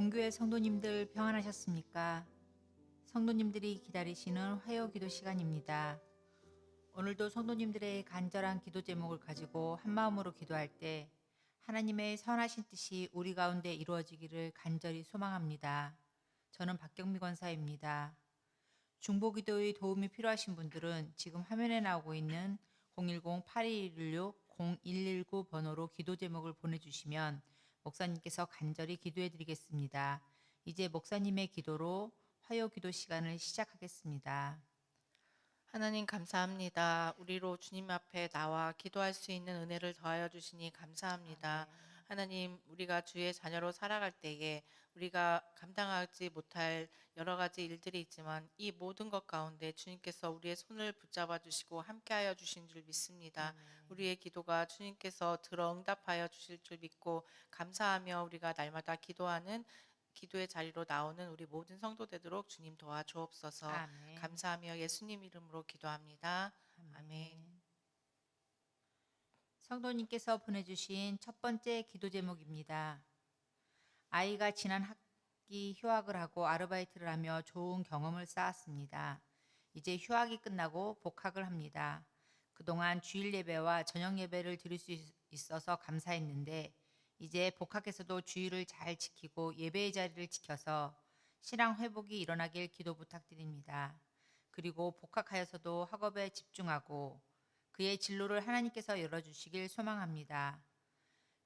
본교회 성도님들 평안하셨습니까? 성도님들이 기다리시는 화요 기도 시간입니다. 오늘도 성도님들의 간절한 기도 제목을 가지고 한 마음으로 기도할 때 하나님의 선하신 뜻이 우리 가운데 이루어지기를 간절히 소망합니다. 저는 박경미 권사입니다. 중보 기도의 도움이 필요하신 분들은 지금 화면에 나오고 있는 010-8216-0119 번호로 기도 제목을 보내주시면 목사님께서 간절히 기도해 드리겠습니다. 이제 목사님의 기도로 화요 기도 시간을 시작하겠습니다. 하나님 감사합니다. 우리로 주님 앞에 나와 기도할 수 있는 은혜를 더하여 주시니 감사합니다. 하나님, 우리가 주의 자녀로 살아갈 때에 우리가 감당하지 못할 여러 가지 일들이 있지만 이 모든 것 가운데 주님께서 우리의 손을 붙잡아 주시고 함께하여 주신 줄 믿습니다. 우리의 기도가 주님께서 들어 응답하여 주실 줄 믿고 감사하며 우리가 날마다 기도하는 기도의 자리로 나오는 우리 모든 성도 되도록 주님 도와주옵소서. 아멘. 감사하며 예수님 이름으로 기도합니다. 아멘. 성도님께서 보내주신 첫 번째 기도 제목입니다. 아이가 지난 학기 휴학을 하고 아르바이트를 하며 좋은 경험을 쌓았습니다. 이제 휴학이 끝나고 복학을 합니다. 그동안 주일 예배와 저녁 예배를 드릴 수 있- 있어서 감사했는데 이제 복학에서도 주일을 잘 지키고 예배의 자리를 지켜서 신앙 회복이 일어나길 기도 부탁드립니다. 그리고 복학하여서도 학업에 집중하고 그의 진로를 하나님께서 열어주시길 소망합니다.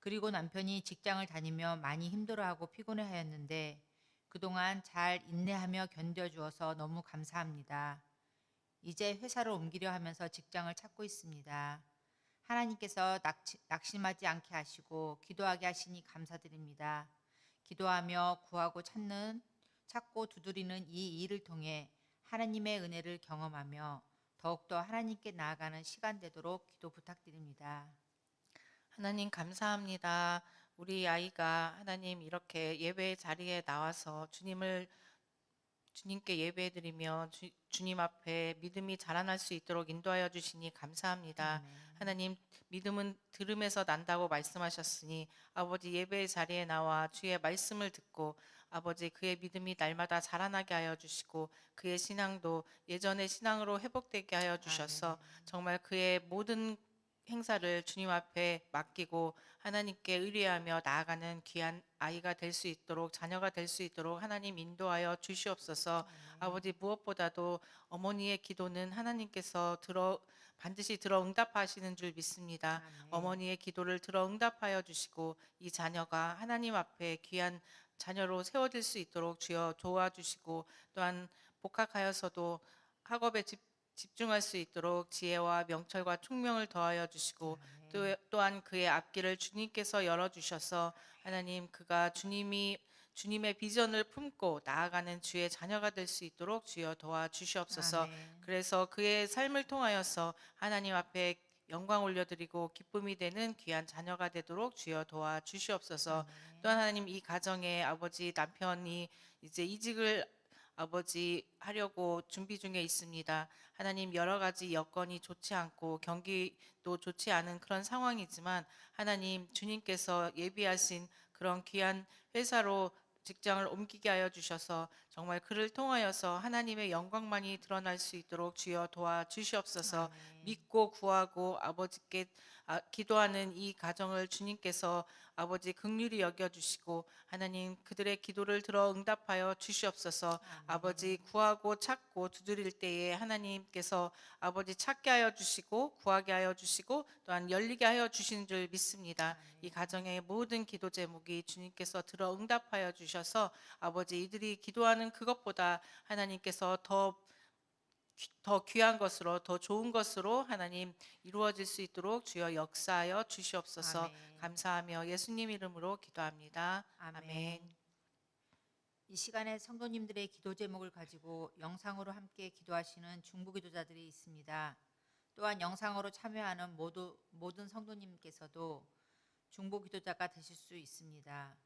그리고 남편이 직장을 다니며 많이 힘들어하고 피곤해 하였는데 그동안 잘 인내하며 견뎌주어서 너무 감사합니다. 이제 회사를 옮기려 하면서 직장을 찾고 있습니다. 하나님께서 낙치- 낙심하지 않게 하시고 기도하게 하시니 감사드립니다. 기도하며 구하고 찾는 찾고 두드리는 이 일을 통해 하나님의 은혜를 경험하며 더욱더 하나님께 나아가는 시간 되도록 기도 부탁드립니다. 하나님 감사합니다. 우리 아이가 하나님 이렇게 예배 자리에 나와서 주님을 주님께 예배드리며 주, 주님 앞에 믿음이 자라날 수 있도록 인도하여 주시니 감사합니다. 하나님 믿음은 들음에서 난다고 말씀하셨으니 아버지 예배의 자리에 나와 주의 말씀을 듣고 아버지 그의 믿음이 날마다 자라나게 하여 주시고 그의 신앙도 예전의 신앙으로 회복되게 하여 주셔서 정말 그의 모든 행사를 주님 앞에 맡기고 하나님께 의뢰하며 나아가는 귀한 아이가 될 수 있도록 자녀가 될 수 있도록 하나님 인도하여 주시옵소서. 아버지 무엇보다도 어머니의 기도는 하나님께서 들어 반드시 들어 응답하시는 줄 믿습니다. 어머니의 기도를 들어 응답하여 주시고 이 자녀가 하나님 앞에 귀한 자녀로 세워질 수 있도록 주여 도와주시고 또한 복학하여서도 학업에 집, 집중할 수 있도록 지혜와 명철과 총명을 더하여 주시고 또, 또한 그의 앞길을 주님께서 열어 주셔서 하나님 그가 주님이 주님의 비전을 품고 나아가는 주의 자녀가 될 수 있도록 주여 도와 주시옵소서. 아멘. 그래서 그의 삶을 통하여서 하나님 앞에 영광 올려드리고 기쁨이 되는 귀한 자녀가 되도록 주여 도와 주시옵소서. 또한 하나님 이 가정에 아버지 남편이 이제 이직을 아버지 하려고 준비 중에 있습니다. 하나님 여러 가지 여건이 좋지 않고 경기도 좋지 않은 그런 상황이지만 하나님 주님께서 예비하신 그런 귀한 회사로 직장을 옮기게 하여 주셔서 정말 그를 통하여서 하나님의 영광만이 드러날 수 있도록 주여 도와 주시옵소서. 믿고 구하고 아버지께 아, 기도하는 이 가정을 주님께서 아버지 극률이 여겨 주시고 하나님 그들의 기도를 들어 응답하여 주시옵소서. 아버지 구하고 찾고 두드릴 때에 하나님께서 아버지 찾게 하여 주시고 구하게 하여 주시고 또한 열리게 하여 주시는 줄 믿습니다. 이 가정의 모든 기도 제목이 주님께서 들어 응답하여 주셔서 아버지 이들이 기도하는 그것보다 하나님께서 더 귀- 더 귀한 것으로 더 좋은 것으로 하나님 이루어질 수 있도록 주여 역사하여 주시옵소서 아멘. 감사하며 예수님 이름으로 기도합니다. 아멘. 아멘. 이 시간에 성도님들의 기도 제목을 가지고 영상으로 함께 기도하시는 중부 기도자들이 있습니다. 또한 영상으로 참여하는 모두, 모든 성도님께서도 중보 기도자가 되실 수 있습니다.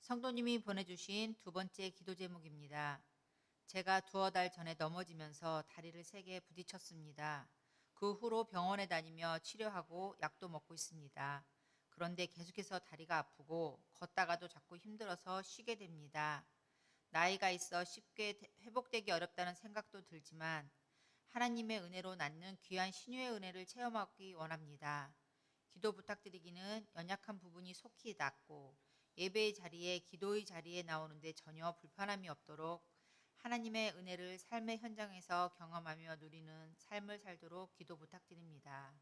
성도님이 보내주신 두 번째 기도 제목입니다. 제가 두어 달 전에 넘어지면서 다리를 세게 부딪혔습니다. 그 후로 병원에 다니며 치료하고 약도 먹고 있습니다. 그런데 계속해서 다리가 아프고 걷다가도 자꾸 힘들어서 쉬게 됩니다. 나이가 있어 쉽게 대- 회복되기 어렵다는 생각도 들지만 하나님의 은혜로 낳는 귀한 신유의 은혜를 체험하기 원합니다. 기도 부탁드리기는 연약한 부분이 속히 낫고 예배의 자리에 기도의 자리에 나오는데 전혀 불편함이 없도록 하나님의 은혜를 삶의 현장에서 경험하며 누리는 삶을 살도록 기도 부탁드립니다.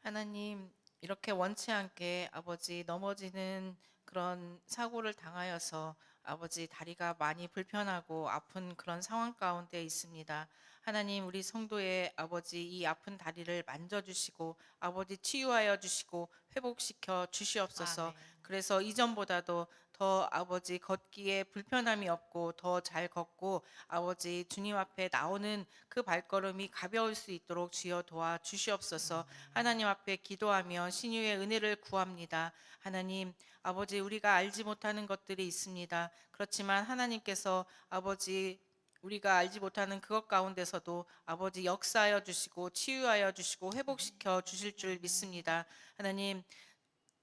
하나님 이렇게 원치 않게 아버지 넘어지는 그런 사고를 당하여서 아버지 다리가 많이 불편하고 아픈 그런 상황 가운데 있습니다. 하나님 우리 성도의 아버지 이 아픈 다리를 만져주시고 아버지 치유하여 주시고 회복시켜 주시옵소서. 아멘. 그래서 이전보다도 더 아버지 걷기에 불편함이 없고 더 잘 걷고 아버지 주님 앞에 나오는 그 발걸음이 가벼울 수 있도록 주여 도와 주시옵소서. 하나님 앞에 기도하며 신유의 은혜를 구합니다. 하나님 아버지 우리가 알지 못하는 것들이 있습니다. 그렇지만 하나님께서 아버지 우리가 알지 못하는 그것 가운데서도 아버지 역사하여 주시고 치유하여 주시고 회복시켜 주실 줄 믿습니다. 하나님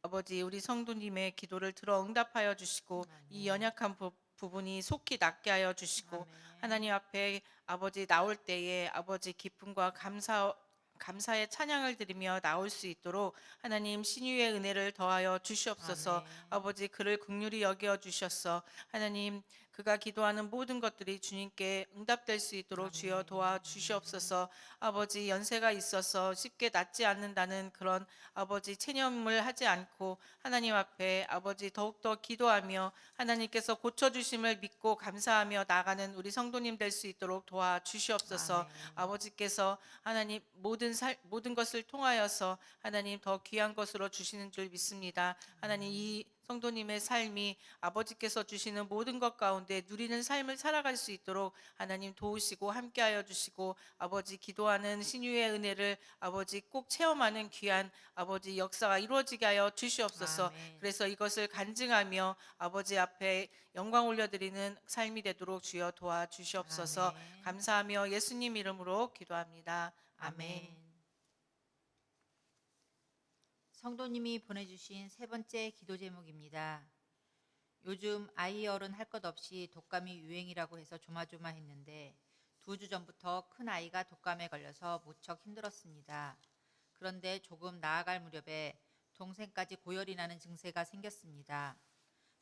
아버지 우리 성도님의 기도를 들어 응답하여 주시고 이 연약한 부, 부분이 속히 낫게 하여 주시고 아멘. 하나님 앞에 아버지 나올 때에 아버지 기쁨과 감사 감사의 찬양을 드리며 나올 수 있도록 하나님 신유의 은혜를 더하여 주시옵소서. 아멘. 아버지 그를 긍휼히 여겨 주셔서 하나님 그가 기도하는 모든 것들이 주님께 응답될 수 있도록 주여 도와 주시옵소서. 아버지 연세가 있어서 쉽게 낫지 않는다는 그런 아버지 체념을 하지 않고 하나님 앞에 아버지 더욱더 기도하며 하나님께서 고쳐 주심을 믿고 감사하며 나가는 우리 성도님 될 수 있도록 도와 주시옵소서. 아멘. 아버지께서 하나님 모든 살 모든 것을 통하여서 하나님 더 귀한 것으로 주시는 줄 믿습니다. 하나님 이 성도님의 삶이 아버지께서 주시는 모든 것 가운데 누리는 삶을 살아갈 수 있도록 하나님 도우시고 함께하여 주시고 아버지 기도하는 신유의 은혜를 아버지 꼭 체험하는 귀한 아버지 역사가 이루어지게 하여 주시옵소서. 아멘. 그래서 이것을 간증하며 아버지 앞에 영광 올려드리는 삶이 되도록 주여 도와 주시옵소서. 아멘. 감사하며 예수님 이름으로 기도합니다. 아멘. 아멘. 성도님이 보내주신 세 번째 기도 제목입니다. 요즘 아이 어른 할 것 없이 독감이 유행이라고 해서 조마조마했는데 두 주 전부터 큰 아이가 독감에 걸려서 무척 힘들었습니다. 그런데 조금 나아갈 무렵에 동생까지 고열이 나는 증세가 생겼습니다.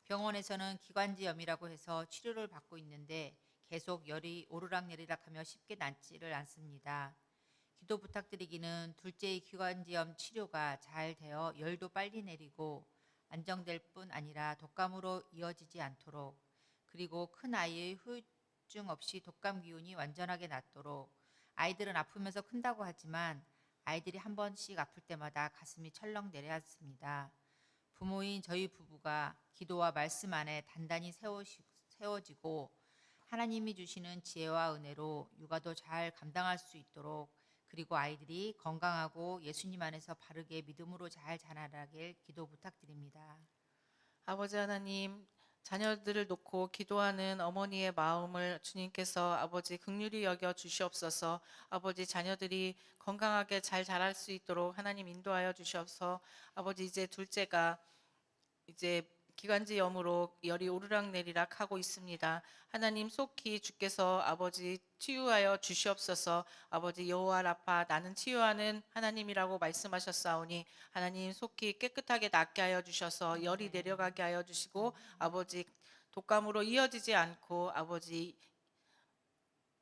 병원에서는 기관지염이라고 해서 치료를 받고 있는데 계속 열이 오르락내리락하며 쉽게 낫지를 않습니다. 기도 부탁드리기는 둘째의 기관지염 치료가 잘 되어 열도 빨리 내리고 안정될 뿐 아니라 독감으로 이어지지 않도록 그리고 큰 아이의 후유증 없이 독감 기운이 완전하게 낫도록 아이들은 아프면서 큰다고 하지만 아이들이 한 번씩 아플 때마다 가슴이 철렁 내려앉습니다. 부모인 저희 부부가 기도와 말씀 안에 단단히 세워지고 하나님이 주시는 지혜와 은혜로 육아도 잘 감당할 수 있도록 그리고 아이들이 건강하고 예수님 안에서 바르게 믿음으로 잘 자라나길 기도 부탁드립니다. 아버지 하나님 자녀들을 놓고 기도하는 어머니의 마음을 주님께서 아버지 극률히 여겨 주시옵소서. 아버지 자녀들이 건강하게 잘 자랄 수 있도록 하나님 인도하여 주셔서 아버지 이제 둘째가 이제 기관지염으로 열이 오르락내리락 하고 있습니다. 하나님 속히 주께서 아버지 치유하여 주시옵소서. 아버지 여호와 라파 나는 치유하는 하나님이라고 말씀하셨사오니 하나님 속히 깨끗하게 낫게 하여 주셔서 열이 내려가게 하여 주시고 아버지 독감으로 이어지지 않고 아버지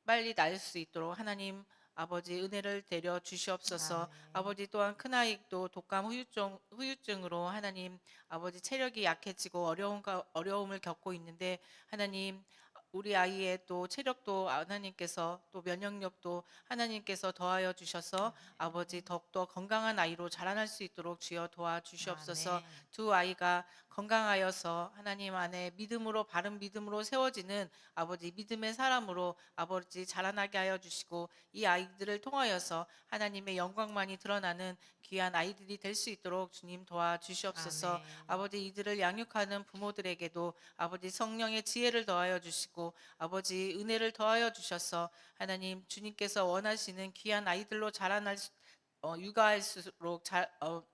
빨리 날수 있도록 하나님 아버지 은혜를 내려 주시옵소서. 아멘. 아버지 또한 큰 아이도 독감 후유증 후유증으로 하나님 아버지 체력이 약해지고 어려움 어려움을 겪고 있는데 하나님 우리 아이의 또 체력도 하나님께서 또 면역력도 하나님께서 더하여 주셔서 아버지 더욱더 건강한 아이로 자라날 수 있도록 주여 도와 주시옵소서. 아멘. 두 아이가 건강하여서 하나님 안에 믿음으로 바른 믿음으로 세워지는 아버지 믿음의 사람으로 아버지 자라나게 하여 주시고 이 아이들을 통하여서 하나님의 영광만이 드러나는 귀한 아이들이 될 수 있도록 주님 도와 주시옵소서. 아멘. 아버지 이들을 양육하는 부모들에게도 아버지 성령의 지혜를 더하여 주시고 아버지 은혜를 더하여 주셔서 하나님 주님께서 원하시는 귀한 아이들로 자라날 수, 어, 육아할수록 잘 어, 어,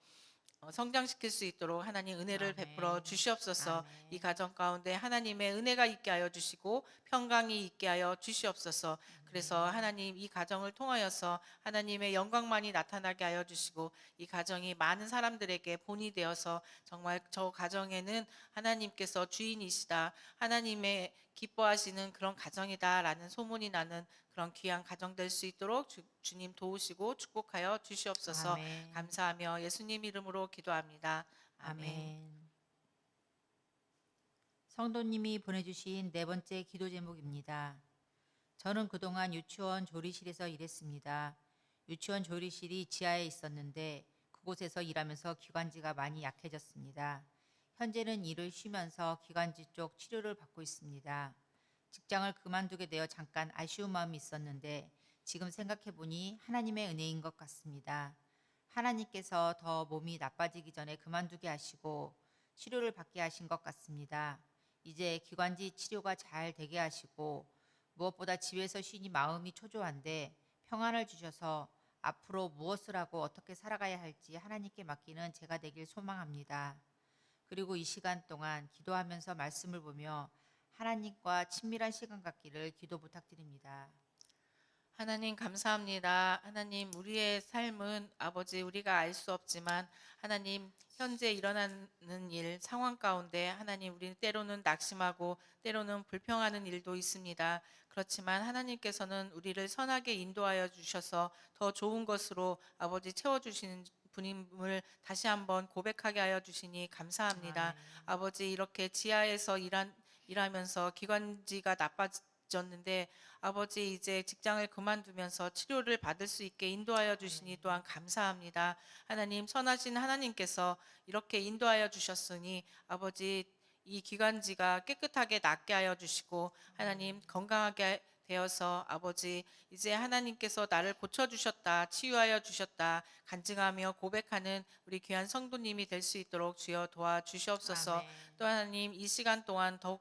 성장시킬 수 있도록 하나님 은혜를 아멘. 베풀어 주시옵소서. 아멘. 이 가정 가운데 하나님의 은혜가 있게 하여 주시고 평강이 있게 하여 주시옵소서. 그래서 하나님 이 가정을 통하여서 하나님의 영광만이 나타나게 하여 주시고 이 가정이 많은 사람들에게 본이 되어서 정말 저 가정에는 하나님께서 주인이시다. 하나님의 기뻐하시는 그런 가정이다라는 소문이 나는 그런 귀한 가정 될 수 있도록 주, 주님 도우시고 축복하여 주시옵소서. 아멘. 감사하며 예수님 이름으로 기도합니다. 아멘. 아멘. 성도님이 보내주신 네 번째 기도 제목입니다. 저는 그동안 유치원 조리실에서 일했습니다. 유치원 조리실이 지하에 있었는데 그곳에서 일하면서 기관지가 많이 약해졌습니다. 현재는 일을 쉬면서 기관지 쪽 치료를 받고 있습니다. 직장을 그만두게 되어 잠깐 아쉬운 마음이 있었는데 지금 생각해 보니 하나님의 은혜인 것 같습니다. 하나님께서 더 몸이 나빠지기 전에 그만두게 하시고 치료를 받게 하신 것 같습니다. 이제 기관지 치료가 잘 되게 하시고 무엇보다 집에서 쉬니 마음이 초조한데 평안을 주셔서 앞으로 무엇을 하고 어떻게 살아가야 할지 하나님께 맡기는 제가 되길 소망합니다. 그리고 이 시간 동안 기도하면서 말씀을 보며 하나님과 친밀한 시간 갖기를 기도 부탁드립니다. 하나님 감사합니다. 하나님 우리의 삶은 아버지 우리가 알 수 없지만 하나님 현재 일어나는 일 상황 가운데 하나님 우리는 때로는 낙심하고 때로는 불평하는 일도 있습니다. 그렇지만 하나님께서는 우리를 선하게 인도하여 주셔서 더 좋은 것으로 아버지 채워 주시는 분임을 다시 한번 고백하게 하여 주시니 감사합니다. 아멘. 아버지 이렇게 지하에서 일한, 일하면서 기관지가 나빠졌는데 아버지 이제 직장을 그만두면서 치료를 받을 수 있게 인도하여 주시니 또한 감사합니다. 하나님 선하신 하나님께서 이렇게 인도하여 주셨으니 아버지 이 기관지가 깨끗하게 낫게 하여 주시고 하나님 건강하게 되어서 아버지 이제 하나님께서 나를 고쳐 주셨다 치유하여 주셨다 간증하며 고백하는 우리 귀한 성도님이 될 수 있도록 주여 도와 주시옵소서. 또 하나님 이 시간 동안 더욱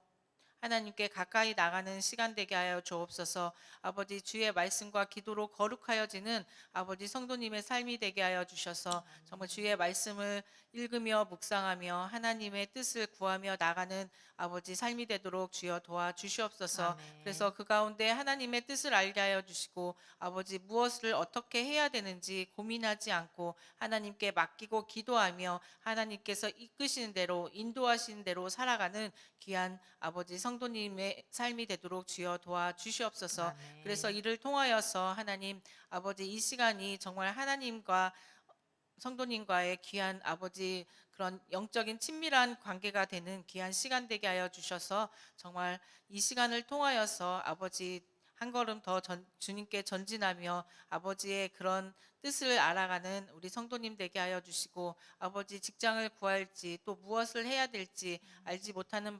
하나님께 가까이 나가는 시간 되게 하여 주옵소서. 아버지 주의 말씀과 기도로 거룩하여지는 아버지 성도님의 삶이 되게 하여 주셔서 정말 주의 말씀을 읽으며 묵상하며 하나님의 뜻을 구하며 나가는 아버지 삶이 되도록 주여 도와 주시옵소서. 그래서 그 가운데 하나님의 뜻을 알게 하여 주시고 아버지 무엇을 어떻게 해야 되는지 고민하지 않고 하나님께 맡기고 기도하며 하나님께서 이끄시는 대로 인도하시는 대로 살아가는 귀한 아버지 성도님의 삶이 되도록 주여 도와 주시옵소서. 아멘. 그래서 이를 통하여서 하나님 아버지 이 시간이 정말 하나님과 성도님과의 귀한 아버지 그런 영적인 친밀한 관계가 되는 귀한 시간 되게 하여 주셔서 정말 이 시간을 통하여서 아버지 한 걸음 더 전- 주님께 전진하며 아버지의 그런 뜻을 알아가는 우리 성도님 되게 하여 주시고 아버지 직장을 구할지 또 무엇을 해야 될지 알지 못하는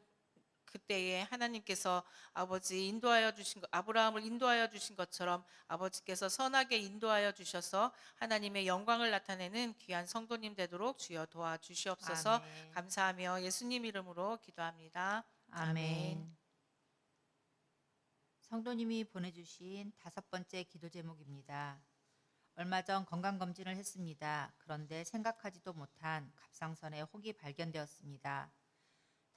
그때에 하나님께서 아버지 인도하여 주신 것, 아브라함을 인도하여 주신 것처럼 아버지께서 선하게 인도하여 주셔서 하나님의 영광을 나타내는 귀한 성도님 되도록 주여 도와 주시옵소서. 아멘. 감사하며 예수님 이름으로 기도합니다. 아멘. 성도님이 보내주신 다섯 번째 기도 제목입니다. 얼마 전 건강검진을 했습니다. 그런데 생각하지도 못한 갑상선에 혹이 발견되었습니다.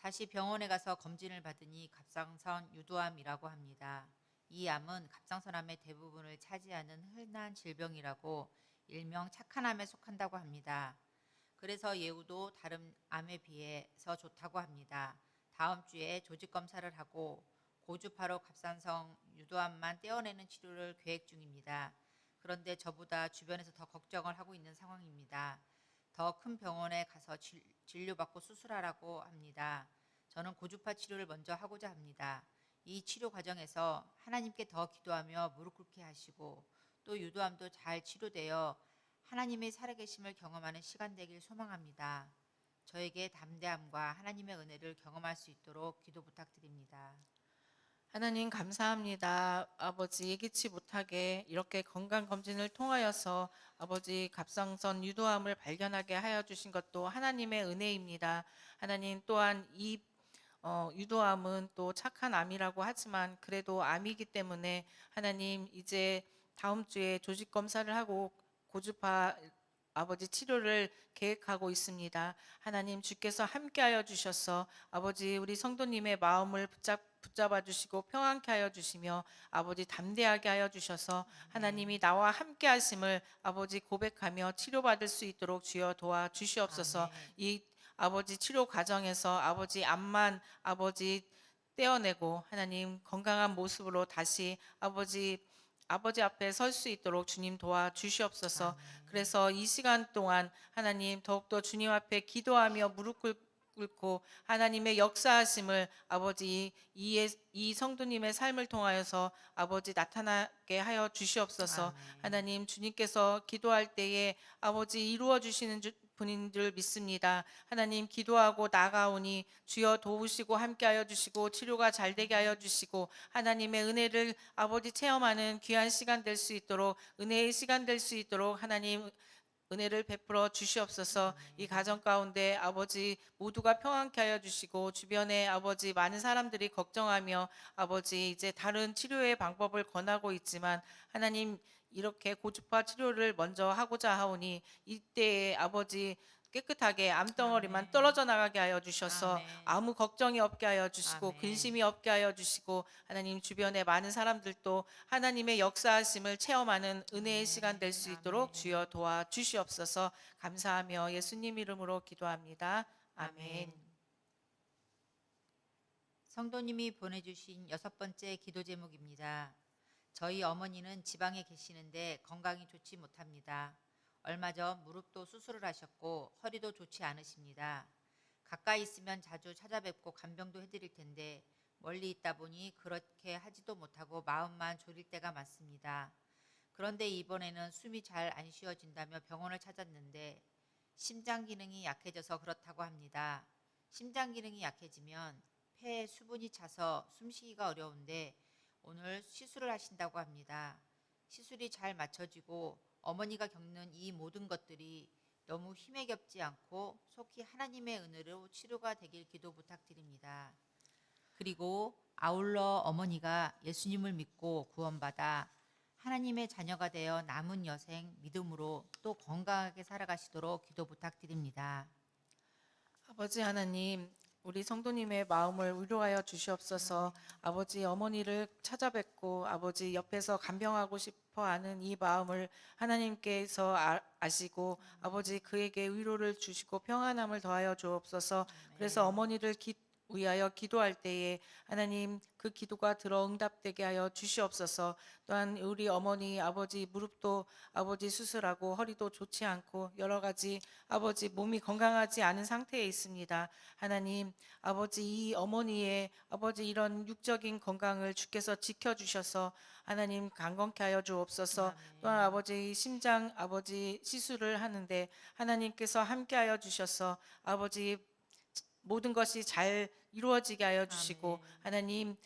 다시 병원에 가서 검진을 받으니 갑상선 유두암이라고 합니다. 이 암은 갑상선암의 대부분을 차지하는 흔한 질병이라고 일명 착한 암에 속한다고 합니다. 그래서 예후도 다른 암에 비해서 좋다고 합니다. 다음 주에 조직 검사를 하고 고주파로 갑상선 유도암만 떼어내는 치료를 계획 중입니다. 그런데 저보다 주변에서 더 걱정을 하고 있는 상황입니다. 더 큰 병원에 가서 진, 진료받고 수술하라고 합니다. 저는 고주파 치료를 먼저 하고자 합니다. 이 치료 과정에서 하나님께 더 기도하며 무릎 꿇게 하시고 또 유도암도 잘 치료되어 하나님의 살아계심을 경험하는 시간 되길 소망합니다. 저에게 담대함과 하나님의 은혜를 경험할 수 있도록 기도 부탁드립니다. 하나님 감사합니다. 아버지 예기치 못하게 이렇게 건강 검진을 통하여서 아버지 갑상선 유도암을 발견하게 하여 주신 것도 하나님의 은혜입니다. 하나님 또한 이 어, 유도암은 또 착한 암이라고 하지만 그래도 암이기 때문에 하나님 이제 다음 주에 조직 검사를 하고 고주파 아버지 치료를 계획하고 있습니다. 하나님 주께서 함께하여 주셔서 아버지 우리 성도님의 마음을 붙잡 붙잡아 주시고 평안케 하여 주시며 아버지 담대하게 하여 주셔서 하나님이 나와 함께 하심을 아버지 고백하며 치료받을 수 있도록 주여 도와 주시옵소서. 이 아버지 치료 과정에서 아버지 암만 아버지 떼어내고 하나님 건강한 모습으로 다시 아버지 아버지 앞에 설 수 있도록 주님 도와 주시옵소서. 그래서 이 시간 동안 하나님 더욱더 주님 앞에 기도하며 무릎 꿇- 꿇고 하나님의 역사하심을 아버지 이, 이 성도님의 삶을 통하여서 아버지 나타나게 하여 주시옵소서. 아멘. 하나님 주님께서 기도할 때에 아버지 이루어 주시는 주- 분인 줄 믿습니다. 하나님 기도하고 나가오니 주여 도우시고 함께하여 주시고 치료가 잘 되게 하여 주시고 하나님의 은혜를 아버지 체험하는 귀한 시간 될 수 있도록 은혜의 시간 될 수 있도록 하나님 은혜를 베풀어 주시옵소서. 이 가정 가운데 아버지 모두가 평안케 하여 주시고 주변에 아버지 많은 사람들이 걱정하며 아버지 이제 다른 치료의 방법을 권하고 있지만 하나님 이렇게 고주파 치료를 먼저 하고자 하오니 이때에 아버지 깨끗하게 암덩어리만 아멘. 떨어져 나가게 하여 주셔서 아멘. 아무 걱정이 없게 하여 주시고 아멘. 근심이 없게 하여 주시고 하나님 주변에 많은 사람들도 하나님의 역사하심을 체험하는 은혜의 시간 될 수 있도록 아멘. 주여 도와 주시옵소서 감사하며 예수님 이름으로 기도합니다. 아멘. 성도님이 보내주신 여섯 번째 기도 제목입니다. 저희 어머니는 지방에 계시는데 건강이 좋지 못합니다. 얼마 전 무릎도 수술을 하셨고 허리도 좋지 않으십니다. 가까이 있으면 자주 찾아뵙고 간병도 해드릴 텐데 멀리 있다 보니 그렇게 하지도 못하고 마음만 졸일 때가 많습니다. 그런데 이번에는 숨이 잘 안 쉬어진다며 병원을 찾았는데 심장 기능이 약해져서 그렇다고 합니다. 심장 기능이 약해지면 폐에 수분이 차서 숨쉬기가 어려운데 오늘 시술을 하신다고 합니다. 시술이 잘 맞춰지고 어머니가 겪는 이 모든 것들이 너무 힘에 겹지 않고 속히 하나님의 은혜로 치료가 되길 기도 부탁드립니다. 그리고 아울러 어머니가 예수님을 믿고 구원받아 하나님의 자녀가 되어 남은 여생 믿음으로 또 건강하게 살아가시도록 기도 부탁드립니다. 아버지 하나님, 우리 성도님의 마음을 위로하여 주시옵소서. 아버지 어머니를 찾아뵙고 아버지 옆에서 간병하고 싶어 하는 이 마음을 하나님께서 아, 아시고 아버지 그에게 위로를 주시고 평안함을 더하여 주옵소서. 그래서 어머니를 기, 위하여 기도할 때에 하나님 그 기도가 들어 응답되게 하여 주시옵소서. 또한 우리 어머니 아버지 무릎도 아버지 수술하고 허리도 좋지 않고 여러 가지 아버지 몸이 건강하지 않은 상태에 있습니다. 하나님 아버지 이 어머니의 아버지 이런 육적인 건강을 주께서 지켜 주셔서 하나님 강건케 하여 주옵소서. 또한 아버지 심장 아버지 시술을 하는데 하나님께서 함께 하여 주셔서 아버지 모든 것이 잘 이루어지게 하여 주시고 아멘. 하나님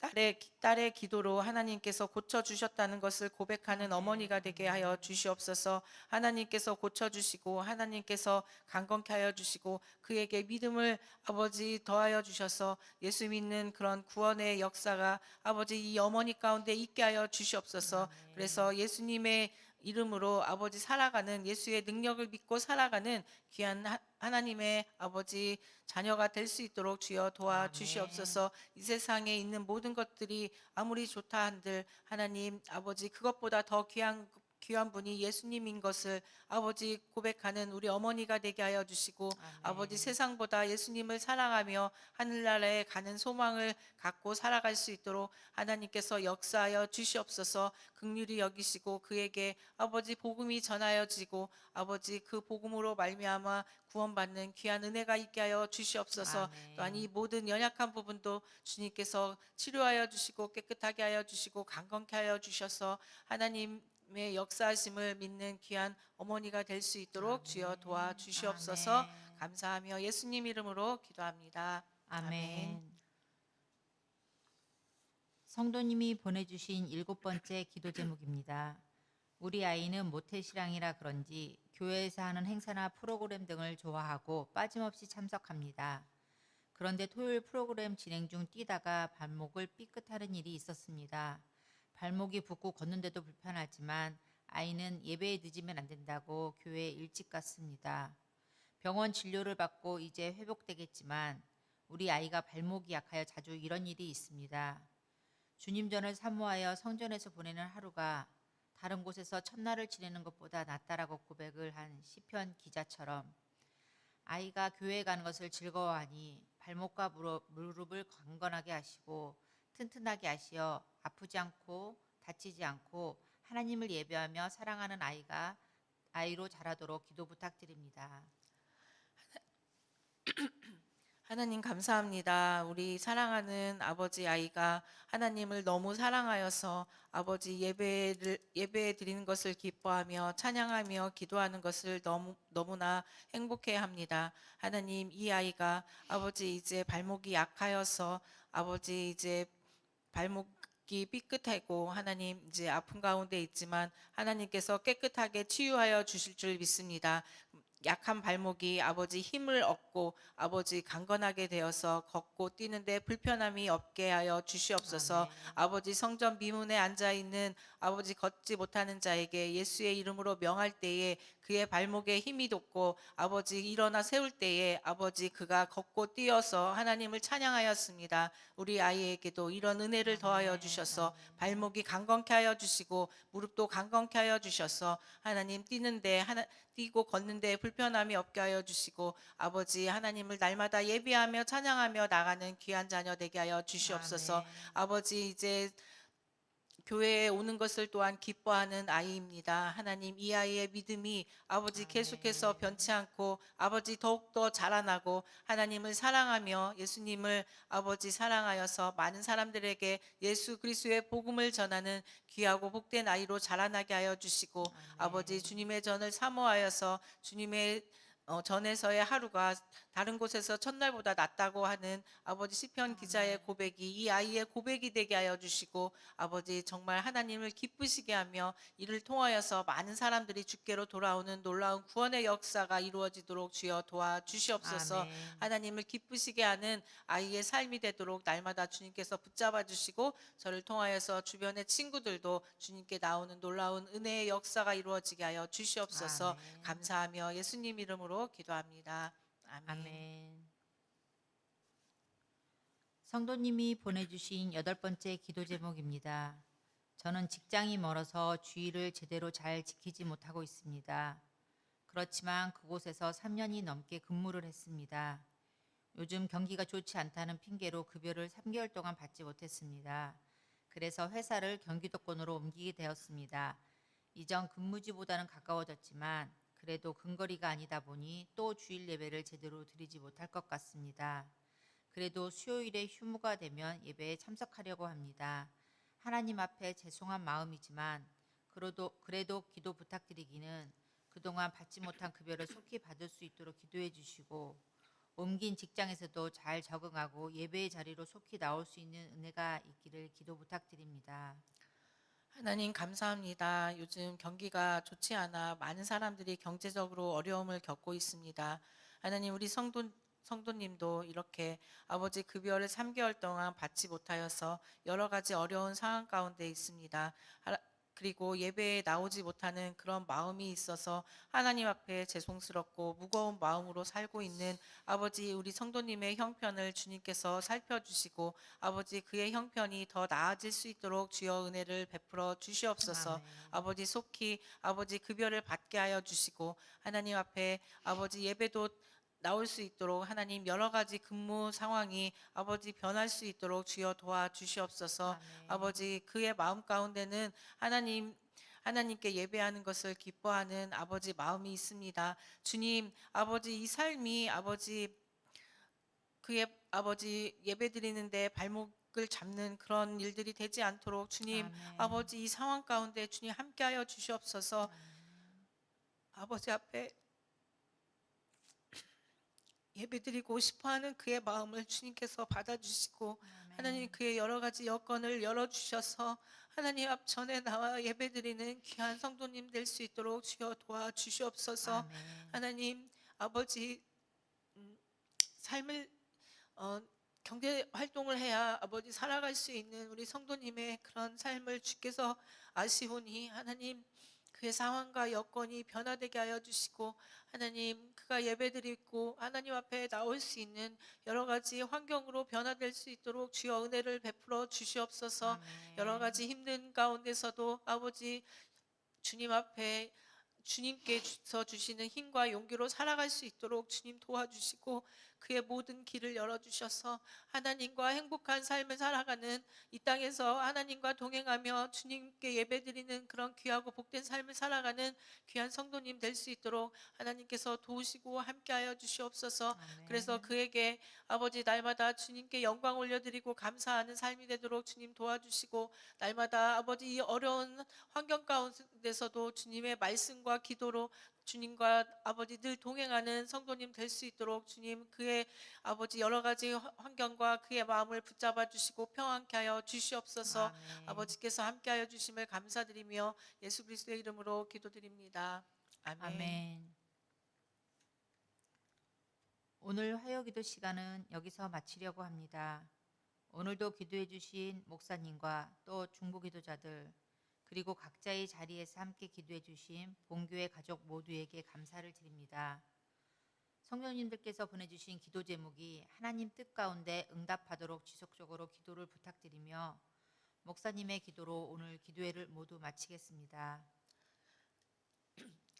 딸의 딸의 기도로 하나님께서 고쳐 주셨다는 것을 고백하는 어머니가 되게 하여 주시옵소서. 하나님께서 고쳐 주시고 하나님께서 강건케 하여 주시고 그에게 믿음을 아버지 더하여 주셔서 예수 믿는 그런 구원의 역사가 아버지 이 어머니 가운데 있게 하여 주시옵소서. 그래서 예수님의 이름으로 아버지 살아가는 예수의 능력을 믿고 살아가는 귀한 하- 하나님의 아버지 자녀가 될 수 있도록 주여 도와 아멘. 주시옵소서. 이 세상에 있는 모든 것들이 아무리 좋다 한들 하나님 아버지 그것보다 더 귀한 귀한 분이 예수님인 것을 아버지 고백하는 우리 어머니가 되게 하여 주시고. 아버지 세상보다 예수님을 사랑하며 하늘나라에 가는 소망을 갖고 살아갈 수 있도록 하나님께서 역사하여 주시옵소서 극률이 여기시고 그에게 아버지 복음이 전하여지고 아버지 그 복음으로 말미암아 구원받는 귀한 은혜가 있게 하여 주시옵소서 아멘. 또한 이 모든 연약한 부분도 주님께서 치료하여 주시고 깨끗하게 하여 주시고 강건케 하여 주셔서 하나님 의 역사하심을 믿는 귀한 어머니가 될 수 있도록 주여 도와 주시옵소서 아멘. 감사하며 예수님 이름으로 기도합니다. 아멘. 성도님이 보내주신 일곱 번째 기도 제목입니다. 우리 아이는 모태신앙이라 그런지 교회에서 하는 행사나 프로그램 등을 좋아하고 빠짐없이 참석합니다. 그런데 토요일 프로그램 진행 중 뛰다가 발목을 삐끗하는 일이 있었습니다. 발목이 붓고 걷는데도 불편하지만 아이는 예배에 늦으면 안 된다고 교회에 일찍 갔습니다. 병원 진료를 받고 이제 회복되겠지만 우리 아이가 발목이 약하여 자주 이런 일이 있습니다. 주님 전을 사모하여 성전에서 보내는 하루가 다른 곳에서 첫날을 지내는 것보다 낫다라고 고백을 한 시편 기자처럼 아이가 교회에 가는 것을 즐거워하니 발목과 무릎, 무릎을 강건하게 하시고 튼튼하게 하시어 아프지 않고 다치지 않고 하나님을 예배하며 사랑하는 아이가 아이로 자라도록 기도 부탁드립니다. 하나님 감사합니다. 우리 사랑하는 아버지 아이가 하나님을 너무 사랑하여서 아버지 예배를 예배 드리는 것을 기뻐하며 찬양하며 기도하는 것을 너무 너무나 행복해 합니다. 하나님 이 아이가 아버지 이제 발목이 약하여서 아버지 이제 발목 이 삐끗하고 하나님 이제 아픈 가운데 있지만 하나님께서 깨끗하게 치유하여 주실 줄 믿습니다. 약한 발목이 아버지 힘을 얻고 아버지 강건하게 되어서 걷고 뛰는데 불편함이 없게 하여 주시옵소서. 아멘. 아버지 성전 미문에 앉아 있는 아버지 걷지 못하는 자에게 예수의 이름으로 명할 때에 그의 발목에 힘이 돋고 아버지 일어나 세울 때에 아버지 그가 걷고 뛰어서 하나님을 찬양하였습니다. 우리 아이에게도 이런 은혜를 더하여. 주셔서 발목이 강건케 하여 주시고 무릎도 강건케 하여 주셔서 하나님 뛰는데 하나 뛰고 걷는데 불편함이 없게 하여 주시고 아버지 하나님을 날마다 예비하며 찬양하며 나가는 귀한 자녀 되게 하여 주시옵소서. 아멘. 아버지 이제 교회에 오는 것을 또한 기뻐하는 아이입니다. 하나님 이 아이의 믿음이 아버지. 계속해서 변치 않고 아버지 더욱더 자라나고 하나님을 사랑하며 예수님을 아버지 사랑하여서 많은 사람들에게 예수 그리스도의 복음을 전하는 귀하고 복된 아이로 자라나게 하여 주시고 아버지 주님의 전을 사모하여서 주님의 어, 전에서의 하루가 다른 곳에서 첫날보다 낫다고 하는 아버지 시편 기자의 고백이 이 아이의 고백이 되게 하여 주시고 아버지 정말 하나님을 기쁘시게 하며 이를 통하여서 많은 사람들이 주께로 돌아오는 놀라운 구원의 역사가 이루어지도록 주여 도와 주시옵소서. 아멘. 하나님을 기쁘시게 하는 아이의 삶이 되도록 날마다 주님께서 붙잡아 주시고 저를 통하여서 주변의 친구들도 주님께 나오는 놀라운 은혜의 역사가 이루어지게 하여 주시옵소서. 아멘. 감사하며 예수님 이름으로 기도합니다. 아멘. 아멘. 성도님이 보내주신 여덟 번째 기도 제목입니다. 저는 직장이 멀어서 주의를 제대로 잘 지키지 못하고 있습니다. 그렇지만 그곳에서 3년이 넘게 근무를 했습니다. 요즘 경기가 좋지 않다는 핑계로 급여를 3개월 동안 받지 못했습니다. 그래서 회사를 경기도권으로 옮기게 되었습니다. 이전 근무지보다는 가까워졌지만 그래도 근거리가 아니다 보니 또 주일 예배를 제대로 드리지 못할 것 같습니다. 그래도 수요일에 휴무가 되면 예배에 참석하려고 합니다. 하나님 앞에 죄송한 마음이지만 그래도 그래도 기도 부탁드리기는 그동안 받지 못한 급여를 속히 받을 수 있도록 기도해 주시고 옮긴 직장에서도 잘 적응하고 예배의 자리로 속히 나올 수 있는 은혜가 있기를 기도 부탁드립니다. 하나님 감사합니다. 요즘 경기가 좋지 않아 많은 사람들이 경제적으로 어려움을 겪고 있습니다. 하나님 우리 성도 성도님도 이렇게 아버지 급여를 3개월 동안 받지 못하여서 여러 가지 어려운 상황 가운데 있습니다. 그리고 예배에 나오지 못하는 그런 마음이 있어서 하나님 앞에 죄송스럽고 무거운 마음으로 살고 있는 아버지 우리 성도님의 형편을 주님께서 살펴주시고 아버지 그의 형편이 더 나아질 수 있도록 주여 은혜를 베풀어 주시옵소서. 아멘. 아버지 속히 아버지 급여를 받게 하여 주시고 하나님 앞에 아버지 예배도 나올 수 있도록 하나님 여러 가지 근무 상황이 아버지 변할 수 있도록 주여 도와 주시옵소서. 아멘. 아버지 그의 마음 가운데는 하나님 하나님께 예배하는 것을 기뻐하는 아버지 마음이 있습니다. 주님, 아버지 이 삶이 아버지 그의 아버지 예배 드리는데 발목 을 잡는 그런 일들이 되지 않도록 주님, 아멘. 아버지 이 상황 가운데 주님 함께하여 주시옵소서. 아버지 앞에 예배드리고 싶어하는 그의 마음을 주님께서 받아주시고 하나님 그의 여러 가지 여건을 열어 주셔서 하나님 앞 전에 나와 예배드리는 귀한 성도님 될 수 있도록 주여 도와 주시옵소서. 아멘. 하나님 아버지 음, 삶을 어, 경제 활동을 해야 아버지 살아갈 수 있는 우리 성도님의 그런 삶을 주께서 아시오니 하나님 그의 상황과 여건이 변화되게 하여 주시고 하나님 그가 예배드리고 하나님 앞에 나올 수 있는 여러 가지 환경으로 변화될 수 있도록 주여 은혜를 베풀어 주시옵소서. 아멘. 여러 가지 힘든 가운데서도 아버지 주님 앞에 주님께서 주시는 힘과 용기로 살아갈 수 있도록 주님 도와주시고 그의 모든 길을 열어주셔서 하나님과 행복한 삶을 살아가는 이 땅에서 하나님과 동행하며 주님께 예배드리는 그런 귀하고 복된 삶을 살아가는 귀한 성도님 될 수 있도록 하나님께서 도우시고 함께하여 주시옵소서 아멘. 그래서 그에게 아버지 날마다 주님께 영광 올려드리고 감사하는 삶이 되도록 주님 도와주시고 날마다 아버지 이 어려운 환경 가운데서도 주님의 말씀과 기도로 주님과 아버지 늘 동행하는 성도님 될 수 있도록 주님 그의 아버지 여러 가지 화- 환경과 그의 마음을 붙잡아 주시고 평안케 하여 주시옵소서 아멘. 아버지께서 함께 하여 주심을 감사드리며 예수 그리스도의 이름으로 기도드립니다. 아멘. 아멘. 오늘 화요기도 시간은 여기서 마치려고 합니다. 오늘도 기도해 주신 목사님과 또 중보기도자들 그리고 각자의 자리에서 함께 기도해 주신 본교회 가족 모두에게 감사를 드립니다. 성령님들께서 보내주신 기도 제목이 하나님 뜻 가운데 응답하도록 지속적으로 기도를 부탁드리며 목사님의 기도로 오늘 기도회를 모두 마치겠습니다.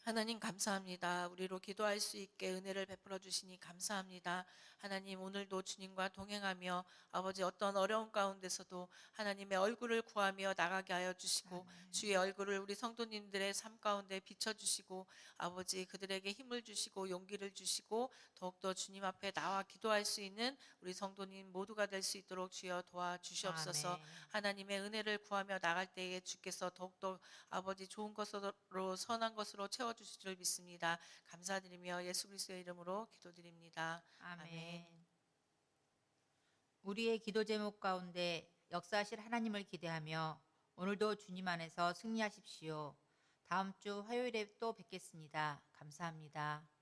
하나님 감사합니다. 우리로 기도할 수 있게 은혜를 베풀어 주시니 감사합니다. 하나님 오늘도 주님과 동행하며 아버지 어떤 어려운 가운데서도 하나님의 얼굴을 구하며 나가게 하여 주시고 주의 얼굴을 우리 성도님들의 삶 가운데 비춰 주시고 아버지 그들에게 힘을 주시고 용기를 주시고 더욱더 주님 앞에 나와 기도할 수 있는 우리 성도님 모두가 될 수 있도록 주여 도와 주시옵소서. 하나님의 은혜를 구하며 나갈 때에 주께서 더욱더 아버지 좋은 것으로 선한 것으로 채워 주실 줄 믿습니다. 감사드리며 예수 그리스도의 이름으로 기도드립니다. 아멘. 우리의 기도 제목 가운데 역사하실 하나님을 기대하며 오늘도 주님 안에서 승리하십시오. 다음 주 화요일에 또 뵙겠습니다. 감사합니다.